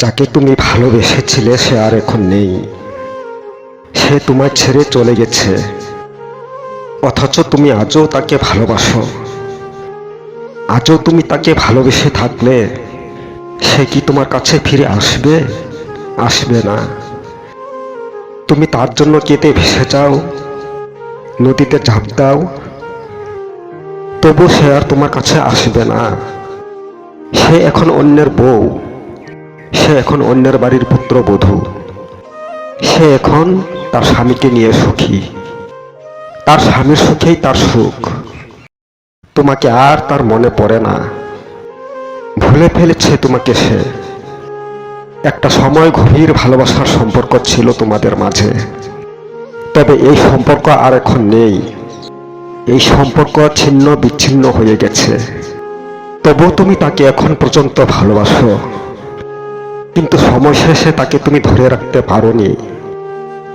যাকে তুমি ভালোবেসেছিলে, সে আর এখন নেই। সে তোমায় ছেড়ে চলে গেছে। অথচ তুমি আজও তাকে ভালোবাসো। আজও তুমি তাকে ভালোবেসে থাকলে, সে কি তোমার কাছে ফিরে আসবে? আসবে না। তুমি তার জন্য কেটে ভেসে যাও, নদীতে ঝাঁপ দাও। তবু সে আর তোমার কাছে আসবে না। সে এখন অন্যের বউ। সে এখন অন্যের বাড়ির পুত্রবধূ। সে এখন তার স্বামীকে নিয়ে সুখী। তার স্বামীর সুখেই তার সুখ। তোমাকে আর তার মনে পড়ে না। ভুলে ফেলেছে তোমাকে সে। একটা সময় গভীর ভালোবাসার সম্পর্ক ছিল তোমাদের মাঝে। তবে এই সম্পর্ক আর এখন নেই। এই সম্পর্ক ছিন্ন বিচ্ছিন্ন হয়ে গেছে। তবু তুমি তাকে এখন পর্যন্ত ভালোবাসো। কিন্তু সময় শেষে তাকে তুমি ধরে রাখতে পারোনি।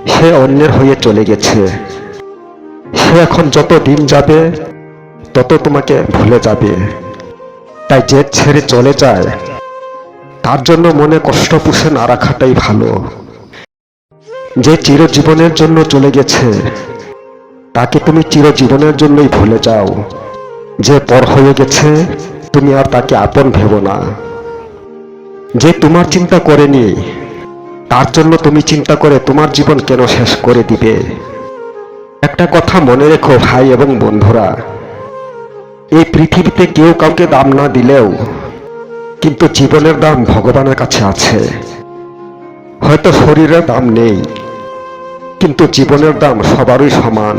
সে অন্যের হয়ে চলে গেছে। সে এখন যত দিন যাবে, তত তোমাকে ভুলে যাবে। তাই যে ছেড়ে চলে যায়, তার জন্য মনে কষ্ট পুষে না রাখাটাই ভালো। যে চিরজীবনের জন্য চলে গেছে, তাকে তুমি চিরজীবনের জন্যই ভুলে যাও। যে পর হয়ে গেছে, তুমি আর তাকে আপন ভেবো না। যে তোমার চিন্তা করেনি, তার জন্য তুমি চিন্তা করে তোমার জীবন কেন শেষ করে দিবে? একটা কথা মনে রেখো ভাই এবং বন্ধুরা, এই পৃথিবীতে কেউ কাউকে দাম না দিলেও কিন্তু জীবনের দাম ভগবানের কাছে আছে। হয়তো শরীরের দাম নেই, কিন্তু জীবনের দাম সবারই সমান।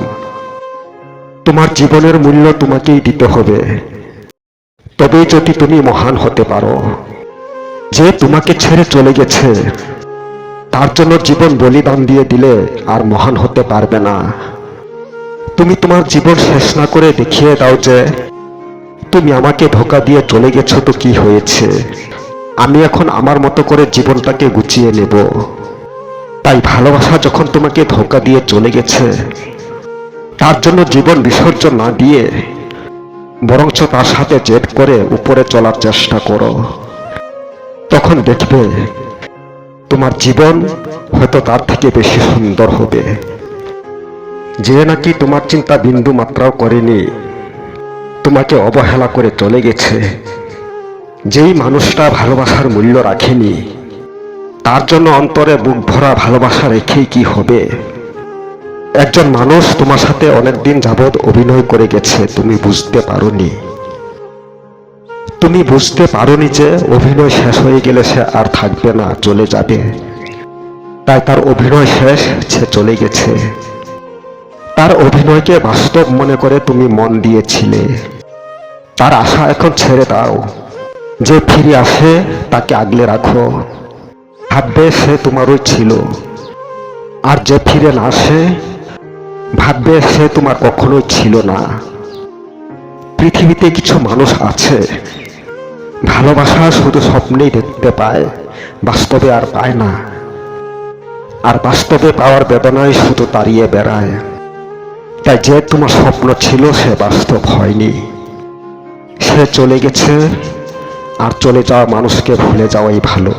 তোমার জীবনের মূল্য তোমাকেই দিতে হবে। তবেই যদি তুমি মহান হতে পারো। যে তোমাকে ছেড়ে চলে গেছে, তার জন্য জীবন বলিদান দিয়ে দিলে আর মহান হতে পারবে না। তুমি তোমার জীবন শেষ না করে দেখিয়ে দাও যে, তুমি আমাকে ধোকা দিয়ে চলে গেছো তো কি হয়েছে? আমি এখন আমার মতো করে জীবনটাকে গুছিয়ে নেব। তাই ভালোবাসা যখন তোমাকে ধোকা দিয়ে চলে গেছে, তার জন্য জীবন বিসর্জন না দিয়ে, বরঞ্চ তার সাথে জেদ করে উপরে চলার চেষ্টা করো। তখন দেখবে তোমার জীবন হয়তো তার থেকে বেশি সুন্দর হবে। যে নাকি তোমার চিন্তা বিন্দু মাত্রাও করেনি, তোমাকে অবহেলা করে চলে গেছে। যেই মানুষটা ভালোবাসার মূল্য রাখেনি, তার জন্য অন্তরে বুক ভরা ভালোবাসা রেখেই কি হবে? একজন মানুষ তোমার সাথে অনেকদিন যাবৎ অভিনয় করে গেছে, তুমি বুঝতে পারোনি। তুমি বুঝতে পারোনি যে অভিনয় শেষ হয়ে গেলে সে আর থাকবে না, চলে যাবে। তাই তার অভিনয় শেষ, সে চলে গেছে। তার অভিনয়কে বাস্তব মনে করে তুমি মন দিয়েছিলে। তার আশা এখন ছেড়ে দাও। যে ফিরে আসে, তাকে আগলে রাখো। ভাববে সে তোমারই ছিল। আর যে ফিরে না আসে, ভাববে সে তোমার কখনোই ছিল না। পৃথিবীতে কিছু মানুষ আছে ভালোবাসা শুধু স্বপ্নেই দেখতে পায় বাস্তবে আর পায় না। আর বাস্তবে পাওয়ার বেদনায় শুধু তাড়িয়ে বেড়ায়। তাই যে তোমার স্বপ্ন ছিল সে বাস্তব হয়নি। সে চলে গেছে, আর চলে যাওয়া মানুষকে ভুলে যাওয়াই ভালো।